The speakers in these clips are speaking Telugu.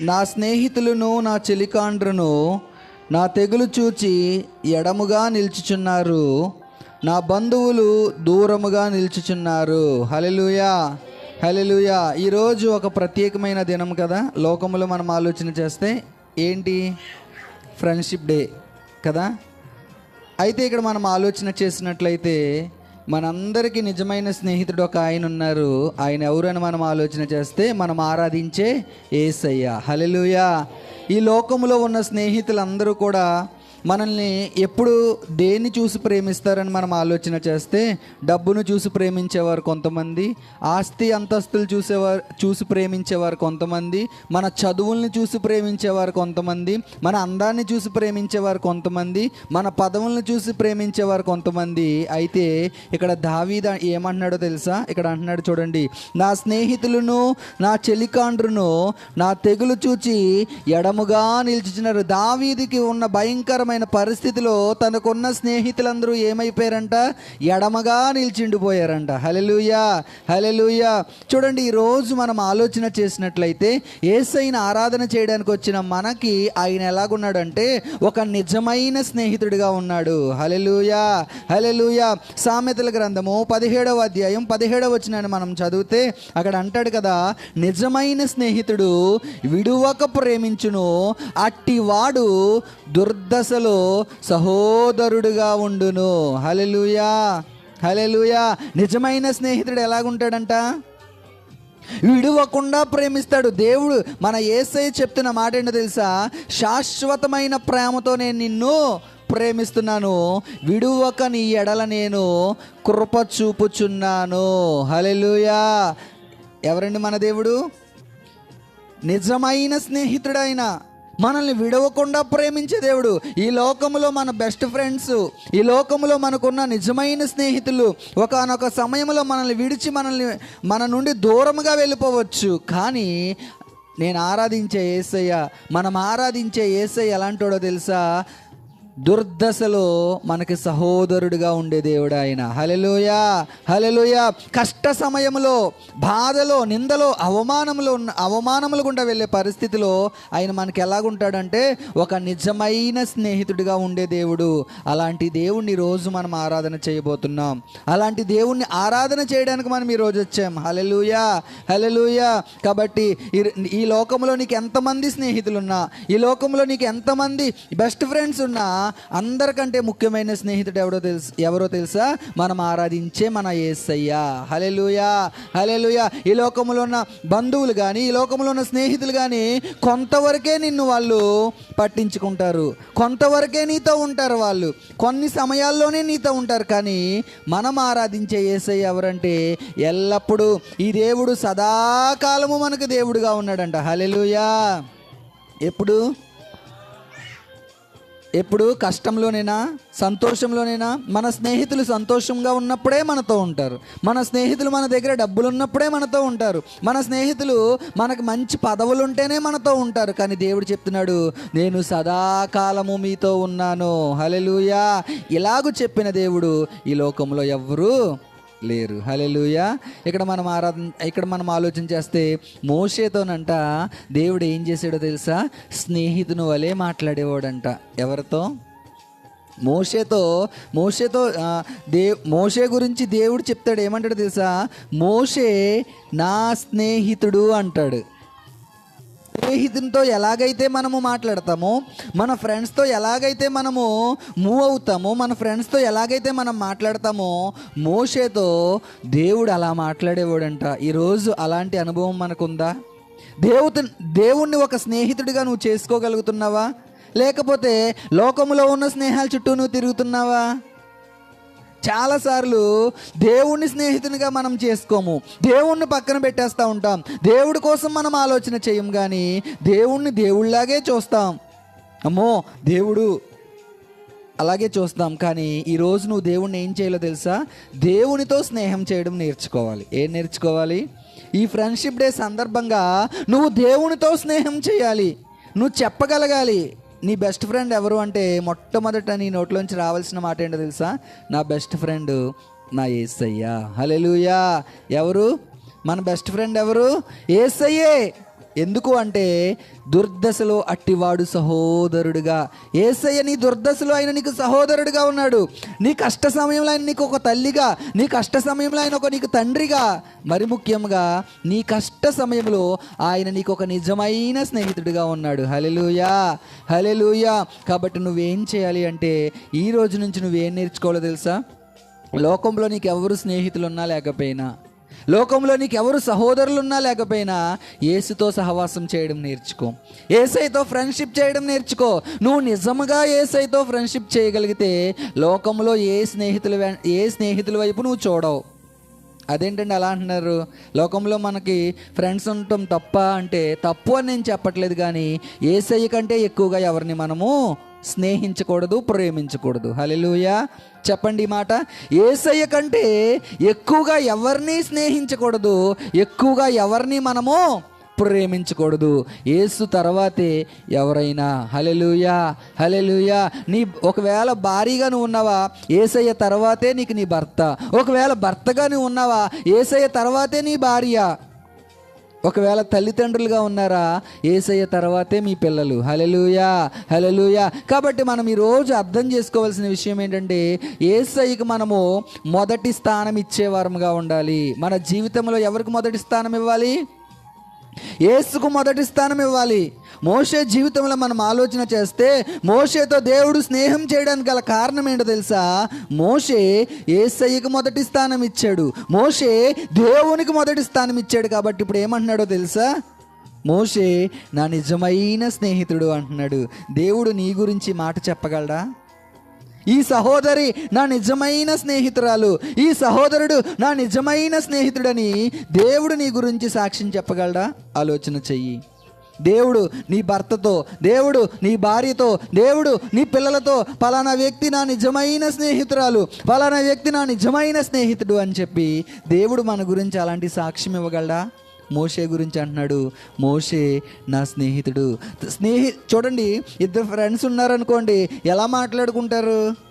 నా స్నేహితులను నా చెలికాండ్రును నా తెగులు చూచి ఎడముగా నిల్చుచున్నారు. నా బంధువులు దూరముగా నిల్చుచున్నారు. హలెలుయా హలెలుయా ఈరోజు ఒక ప్రత్యేకమైన దినం కదా? లోకములో మనం ఆలోచన చేస్తే ఏంటి? ఫ్రెండ్షిప్ డే కదా? అయితే ఇక్కడ మనం ఆలోచన చేసినట్లయితే మనందరికీ నిజమైన స్నేహితుడు ఒక ఆయన ఉన్నారు. ఆయన ఎవరని మనం ఆలోచన చేస్తే మనం ఆరాధించే ఏసయ్య. హలెలుయా ఈ లోకంలో ఉన్న స్నేహితులందరూ కూడా మనల్ని ఎప్పుడు దేన్ని చూసి ప్రేమిస్తారని మనం ఆలోచన చేస్తే డబ్బును చూసి ప్రేమించేవారు కొంతమంది ఆస్తి అంతస్తులు చూసేవారు చూసి ప్రేమించేవారు కొంతమంది మన చదువుల్ని చూసి ప్రేమించేవారు కొంతమంది మన అందాన్ని చూసి ప్రేమించేవారు కొంతమంది మన పదవుల్ని చూసి ప్రేమించేవారు కొంతమంది. అయితే ఇక్కడ దావీద ఏమంటున్నాడో తెలుసా? ఇక్కడ అంటున్నాడు చూడండి నా స్నేహితులను నా చెలికాండ్రును నా తెగులు చూచి ఎడముగా నిలిచినారు దావీదికి ఉన్న భయంకరమైన పరిస్థితిలో తనకున్న స్నేహితులందరూ ఏమైపోయారంట? ఎడమగా నిల్చిండిపోయారంట. హలెలుయా హలెలుయా చూడండి ఈరోజు మనం ఆలోచన చేసినట్లయితే ఏసైన ఆరాధన చేయడానికి వచ్చిన మనకి ఆయన ఎలాగున్నాడంటే ఒక నిజమైన స్నేహితుడిగా ఉన్నాడు. హలెలుయా హలెలుయా సామెతల గ్రంథము పదిహేడవ అధ్యాయం పదిహేడవ వచ్చినాన్ని మనం చదివితే అక్కడ అంటాడు కదా నిజమైన స్నేహితుడు విడువక ప్రేమించును అట్టివాడు దుర్దశ దుర్దశలో సహోదరుడుగా ఉండును. హలెలుయా హలెలుయా నిజమైన స్నేహితుడు ఎలాగుంటాడంట? విడువకుండా ప్రేమిస్తాడు. దేవుడు మన ఏసై చెప్తున్న మాట ఏంటో తెలుసా? శాశ్వతమైన ప్రేమతో నేను నిన్ను ప్రేమిస్తున్నాను. విడువక నీ ఎడల నేను కృప చూపుచున్నాను. హలెలుయా ఎవరండి మన దేవుడు? నిజమైన స్నేహితుడైనా మనల్ని విడవకుండా ప్రేమించే దేవుడు. ఈ లోకములో మన బెస్ట్ ఫ్రెండ్స్ ఈ లోకములో మనకున్న నిజమైన స్నేహితులు ఒకనొక సమయంలో మనల్ని విడిచి మనల్ని మన నుండి దూరంగా వెళ్ళిపోవచ్చు. కానీ నేను ఆరాధించే ఏసయ్య మనం ఆరాధించే ఏసయ్య ఎలాంటోడో తెలుసా? దుర్దశలో మనకి సహోదరుడిగా ఉండే దేవుడు ఆయన. హలెలుయా హలెలుయా కష్ట సమయంలో బాధలో నిందలో అవమానంలో ఉన్న అవమానములు గుండా వెళ్ళే పరిస్థితిలో ఆయన మనకి ఎలాగుంటాడంటే ఒక నిజమైన స్నేహితుడిగా ఉండే దేవుడు. అలాంటి దేవుణ్ణి రోజు మనం ఆరాధన చేయబోతున్నాం. అలాంటి దేవుణ్ణి ఆరాధన చేయడానికి మనం ఈరోజు వచ్చాం. హలెలుయా హలెలుయా కాబట్టి ఈ- ఈ లోకంలో నీకు ఎంతమంది స్నేహితులున్నా ఈ లోకంలో నీకు ఎంతమంది బెస్ట్ ఫ్రెండ్స్ ఉన్నా అందరికంటే ముఖ్యమైన స్నేహితుడు ఎవరో తెలుసు ఎవరో తెలుసా? మనం ఆరాధించే మన ఏసయ్యా. హలెలుయా హలెలుయా ఈ లోకంలో ఉన్న బంధువులు కానీ ఈ లోకంలో ఉన్న స్నేహితులు కానీ కొంతవరకే నిన్ను వాళ్ళు పట్టించుకుంటారు. కొంతవరకే నీతో ఉంటారు వాళ్ళు. కొన్ని సమయాల్లోనే నీతో ఉంటారు. కానీ మనం ఆరాధించే ఏసయ్య ఎవరంటే ఎల్లప్పుడూ ఈ దేవుడు సదాకాలము మనకు దేవుడుగా ఉన్నాడంట. హలెలుయా ఎప్పుడు? ఎప్పుడు కష్టంలోనైనా సంతోషంలోనైనా మన స్నేహితులు సంతోషంగా ఉన్నప్పుడే మనతో ఉంటారు. మన స్నేహితులు మన దగ్గర డబ్బులు ఉన్నప్పుడే మనతో ఉంటారు. మన స్నేహితులు మనకు మంచి పదవులు ఉంటేనే మనతో ఉంటారు. కానీ దేవుడు చెప్తున్నాడు నేను సదాకాలము మీతో ఉన్నాను. హలెలుయా ఇలాగూ చెప్పిన దేవుడు ఈ లోకంలో ఎవ్వరూ లేరు. హలెలుయా ఇక్కడ మనం ఆరాధన ఇక్కడ మనం ఆలోచన చేస్తే మోషేతోనంట దేవుడు ఏం చేశాడో తెలుసా? స్నేహితుని వలె మాట్లాడేవాడంట. ఎవరితో? మోషేతో. మోషేతో దే మోషే గురించి దేవుడు చెప్తాడు. ఏమంటాడు తెలుసా? మోషే నా స్నేహితుడు అంటాడు. స్నేహితునితో ఎలాగైతే మనము మాట్లాడతామో మన ఫ్రెండ్స్తో ఎలాగైతే మనము మూవ్ అవుతామో మన ఫ్రెండ్స్తో ఎలాగైతే మనం మాట్లాడతామో మోషేతో దేవుడు అలా మాట్లాడేవాడంట. ఈరోజు అలాంటి అనుభవం మనకుందా? దేవుతు దేవుణ్ణి ఒక స్నేహితుడిగా నువ్వు చేసుకోగలుగుతున్నావా? లేకపోతే లోకములో ఉన్న స్నేహాల చుట్టూ నువ్వు తిరుగుతున్నావా? చాలాసార్లు దేవుణ్ణి స్నేహితునిగా మనం చేసుకోము. దేవుణ్ణి పక్కన పెట్టేస్తూ ఉంటాం. దేవుడి కోసం మనం ఆలోచన చేయం కానీ దేవుణ్ణి దేవుళ్ళలాగే చూస్తాం. అమ్మో దేవుడు అలాగే చూస్తాం. కానీ ఈరోజు నువ్వు దేవుణ్ణి ఏం చేయాలో తెలుసా? దేవునితో స్నేహం చేయడం నేర్చుకోవాలి. ఏం నేర్చుకోవాలి? ఈ ఫ్రెండ్షిప్ డే సందర్భంగా నువ్వు దేవునితో స్నేహం చేయాలి. నువ్వు చెప్పగలగాలి. నీ బెస్ట్ ఫ్రెండ్ ఎవరు అంటే మొట్టమొదట నీ నోట్లోంచి రావాల్సిన మాట ఏంటో తెలుసా? నా బెస్ట్ ఫ్రెండ్ నా ఏసయ్యా. హలెలుయా ఎవరు? మన బెస్ట్ ఫ్రెండ్ ఎవరు? ఏసయ్యే. ఎందుకు అంటే దుర్దశలో అట్టివాడు సహోదరుడుగా. ఏసయ్య నీ దుర్దశలో ఆయన నీకు సహోదరుడుగా ఉన్నాడు. నీ కష్ట సమయంలో ఆయన నీకు ఒక తల్లిగా నీ కష్ట సమయంలో ఆయన ఒక నీకు తండ్రిగా. మరి ముఖ్యంగా నీ కష్ట సమయంలో ఆయన నీకు ఒక నిజమైన స్నేహితుడిగా ఉన్నాడు. హలెలుయా హలెలుయా కాబట్టి నువ్వేం చేయాలి అంటే ఈ రోజు నుంచి నువ్వేం నేర్చుకోవాలో తెలుసా? లోకంలో నీకు ఎవరు స్నేహితులు ఉన్నా లేకపోయినా లోకంలో నీకు ఎవరు సహోదరులు ఉన్నా లేకపోయినా ఏసుతో సహవాసం చేయడం నేర్చుకో. ఏసైతో ఫ్రెండ్షిప్ చేయడం నేర్చుకో. నువ్వు నిజంగా ఏసైతో ఫ్రెండ్షిప్ చేయగలిగితే లోకంలో ఏ స్నేహితులు ఏ స్నేహితుల వైపు నువ్వు చూడవు. అదేంటండి అలా అంటున్నారు? లోకంలో మనకి ఫ్రెండ్స్ ఉండటం తప్ప అంటే తప్పు అని నేను చెప్పట్లేదు కానీ ఏసై కంటే ఎక్కువగా ఎవరిని మనము స్నేహించకూడదు ప్రేమించకూడదు. హలెలుయా చెప్పండి ఈ మాట. ఏసయ్య కంటే ఎక్కువగా ఎవరిని స్నేహించకూడదు ఎక్కువగా ఎవరిని మనము ప్రేమించకూడదు. ఏసు తర్వాతే ఎవరైనా. హలెలుయా హలెలుయా నీ ఒకవేళ భారీగా నువ్వు ఉన్నావా ఏసయ్య తర్వాతే నీకు నీ భర్త. ఒకవేళ భర్తగా నువ్వు ఉన్నావా ఏసయ్య తర్వాతే నీ భార్య. ఒకవేళ తల్లిదండ్రులుగా ఉన్నారా ఏసయ్య తర్వాతే మీ పిల్లలు. హలలుయా హలలుయా కాబట్టి మనం ఈరోజు అర్థం చేసుకోవాల్సిన విషయం ఏంటంటే ఏసయ్యకి మనము మొదటి స్థానం ఇచ్చేవారముగా ఉండాలి. మన జీవితంలో ఎవరికి మొదటి స్థానం ఇవ్వాలి? ఏసుకు మొదటి స్థానం ఇవ్వాలి. మోషే జీవితంలో మనం ఆలోచన చేస్తే మోషేతో దేవుడు స్నేహం చేయడానికి గల కారణం ఏంటో తెలుసా? మోషే ఏసయ్యకు మొదటి స్థానం ఇచ్చాడు. మోషే దేవునికి మొదటి స్థానం ఇచ్చాడు కాబట్టి ఇప్పుడు ఏమంటున్నాడో తెలుసా? మోషే నా నిజమైన స్నేహితుడు అంటున్నాడు. దేవుడు నీ గురించి మాట చెప్పగలడా? ఈ సహోదరి నా నిజమైన స్నేహితురాలు. ఈ సహోదరుడు నా నిజమైన స్నేహితుడని దేవుడు నీ గురించి సాక్ష్యం చెప్పగలడా? ఆలోచన చెయ్యి. దేవుడు నీ భర్తతో దేవుడు నీ భార్యతో దేవుడు నీ పిల్లలతో పలానా వ్యక్తి నా నిజమైన స్నేహితురాలు పలానా వ్యక్తి నా నిజమైన స్నేహితుడు అని చెప్పి దేవుడు మన గురించి అలాంటి సాక్ష్యం ఇవ్వగలడా? మోషే గురించి అంటున్నాడు మోషే నా స్నేహితుడు. స్నేహి చూడండి ఇద్దరు ఫ్రెండ్స్ ఉన్నారనుకోండి ఎలా మాట్లాడుకుంటారు?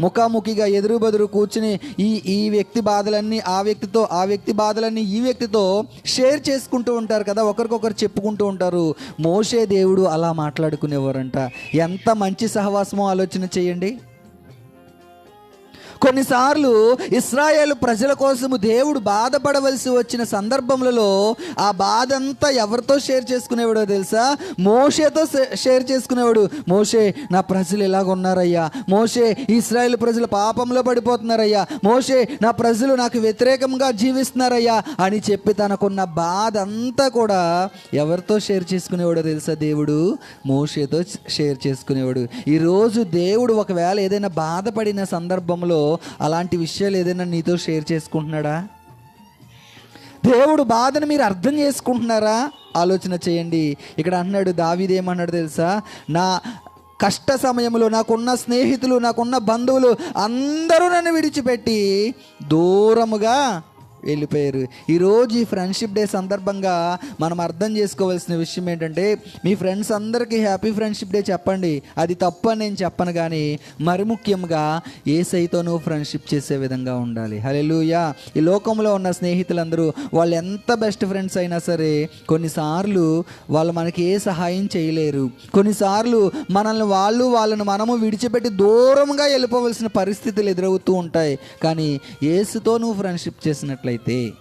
ముఖాముఖిగా ఎదురుబెదురు కూర్చుని ఈ ఈ వ్యక్తి బాధలన్నీ ఆ వ్యక్తితో ఆ వ్యక్తి బాధలన్నీ ఈ వ్యక్తితో షేర్ చేసుకుంటూ ఉంటారు కదా. ఒకరికొకరు చెప్పుకుంటూ ఉంటారు. మోషే దేవుడు అలా మాట్లాడుకునేవారంట. ఎంత మంచి సహవాసమో ఆలోచన చేయండి. కొన్నిసార్లు ఇస్రాయేల్ ప్రజల కోసము దేవుడు బాధపడవలసి వచ్చిన సందర్భములలో ఆ బాధ అంతా ఎవరితో షేర్ చేసుకునేవాడో తెలుసా? మోషేతో షేర్ చేసుకునేవాడు. మోషే నా ప్రజలు ఎలాగ ఉన్నారయ్యా మోషే ఇస్రాయేల్ ప్రజలు పాపంలో పడిపోతున్నారయ్యా. మోషే నా ప్రజలు నాకు వ్యతిరేకంగా జీవిస్తున్నారయ్యా అని చెప్పి తనకున్న బాధ అంతా కూడా ఎవరితో షేర్ చేసుకునేవాడో తెలుసా దేవుడు? మోషేతో షేర్ చేసుకునేవాడు. ఈరోజు దేవుడు ఒకవేళ ఏదైనా బాధపడిన సందర్భంలో అలాంటి విషయాలు ఏదైనా నీతో షేర్ చేసుకుంటున్నాడా? దేవుడు బాధను మీరు అర్థం చేసుకుంటున్నారా? ఆలోచన చేయండి. ఇక్కడ అంటున్నాడు దావీది ఏమన్నాడు తెలుసా? నా కష్ట సమయంలో నాకున్న స్నేహితులు నాకున్న బంధువులు అందరూ నన్ను విడిచిపెట్టి దూరముగా వెళ్ళిపోయారు. ఈరోజు ఈ ఫ్రెండ్షిప్ డే సందర్భంగా మనం అర్థం చేసుకోవాల్సిన విషయం ఏంటంటే మీ ఫ్రెండ్స్ అందరికీ హ్యాపీ ఫ్రెండ్షిప్ డే చెప్పండి. అది తప్పు అని నేను చెప్పను కానీ మరి ముఖ్యంగా ఏ సైతో నువ్వు ఫ్రెండ్షిప్ చేసే విధంగా ఉండాలి. హలెలుయా ఈ లోకంలో ఉన్న స్నేహితులందరూ వాళ్ళు ఎంత బెస్ట్ ఫ్రెండ్స్ అయినా సరే కొన్నిసార్లు వాళ్ళు మనకి ఏ సహాయం చేయలేరు. కొన్నిసార్లు మనల్ని వాళ్ళు వాళ్ళని మనము విడిచిపెట్టి దూరంగా వెళ్ళిపోవలసిన పరిస్థితులు ఎదురవుతూ ఉంటాయి. కానీ ఏసుతో నువ్వు ఫ్రెండ్షిప్ చేసినట్లు చేసినట్లయితే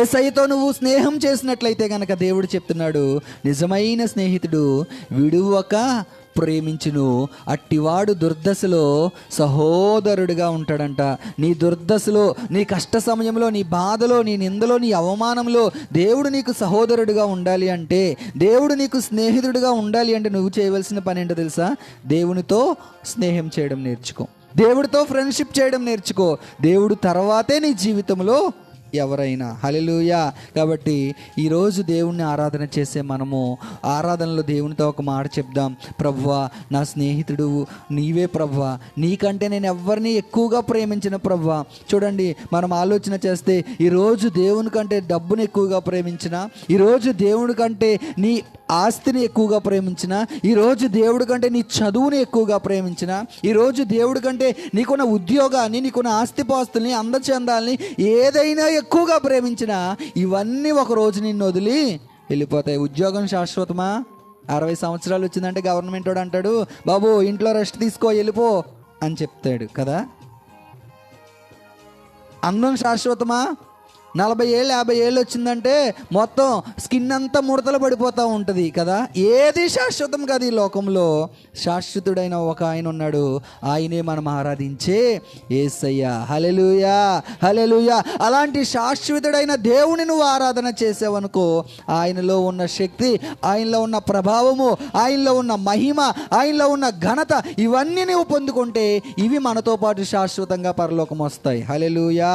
ఏసైతో నువ్వు స్నేహం చేసినట్లయితే కనుక దేవుడు చెప్తున్నాడు నిజమైన స్నేహితుడు విడువక ప్రేమించును. అట్టివాడు దుర్దశలో సహోదరుడిగా ఉంటాడంట. నీ దుర్దశలో నీ కష్ట సమయంలో నీ బాధలో నీ నిందలో నీ అవమానంలో దేవుడు నీకు సహోదరుడిగా ఉండాలి అంటే దేవుడు నీకు స్నేహితుడిగా ఉండాలి అంటే నువ్వు చేయవలసిన పని ఏంటో తెలుసా? దేవునితో స్నేహం చేయడం నేర్చుకో. దేవుడితో ఫ్రెండ్షిప్ చేయడం నేర్చుకో. దేవుడు తర్వాతే నీ జీవితంలో ఎవరైనా. హలెలుయా కాబట్టి ఈరోజు దేవుణ్ణి ఆరాధన చేసే మనము ఆరాధనలో దేవునితో ఒక మాట చెప్దాం. ప్రవ్వా నా స్నేహితుడు నీవే ప్రవ్వా. నీకంటే నేను ఎవరిని ఎక్కువగా ప్రేమించిన ప్రవ్వా. చూడండి మనం ఆలోచన చేస్తే ఈరోజు దేవుని కంటే డబ్బును ఎక్కువగా ప్రేమించిన ఈరోజు దేవుని కంటే నీ ఆస్తిని ఎక్కువగా ప్రేమించిన ఈరోజు దేవుడి కంటే నీ చదువుని ఎక్కువగా ప్రేమించిన ఈరోజు దేవుడి కంటే నీకున్న ఉద్యోగాన్ని నీకున్న ఆస్తిపాస్తుల్ని అందచందాలని ఏదైనా ఎక్కువగా ప్రేమించిన ఇవన్నీ ఒక రోజు నిన్ను వదిలి వెళ్ళిపోతాయి. ఉద్యోగం శాశ్వతమా? అరవై సంవత్సరాలు వచ్చిందంటే గవర్నమెంట్ వాడు అంటాడు బాబు ఇంట్లో రెస్ట్ తీసుకో వెళ్ళిపో అని చెప్తాడు కదా? అందం శాశ్వతమా? నలభై ఏళ్ళు యాభై ఏళ్ళు వచ్చిందంటే మొత్తం స్కిన్ అంతా ముడతలు పడిపోతూ ఉంటుంది కదా? ఏది శాశ్వతం కాదు ఈ లోకంలో. శాశ్వతుడైన ఒక ఆయన ఉన్నాడు. ఆయనే మనం ఆరాధించే ఏసయ్య. హలెలుయా హలెలుయా అలాంటి శాశ్వతుడైన దేవుని నువ్వు ఆరాధన చేసావనుకో ఆయనలో ఉన్న శక్తి ఆయనలో ఉన్న ప్రభావము ఆయనలో ఉన్న మహిమ ఆయనలో ఉన్న ఘనత ఇవన్నీ నువ్వు పొందుకుంటే ఇవి మనతో పాటు శాశ్వతంగా పరలోకం వస్తాయి. హలెలుయా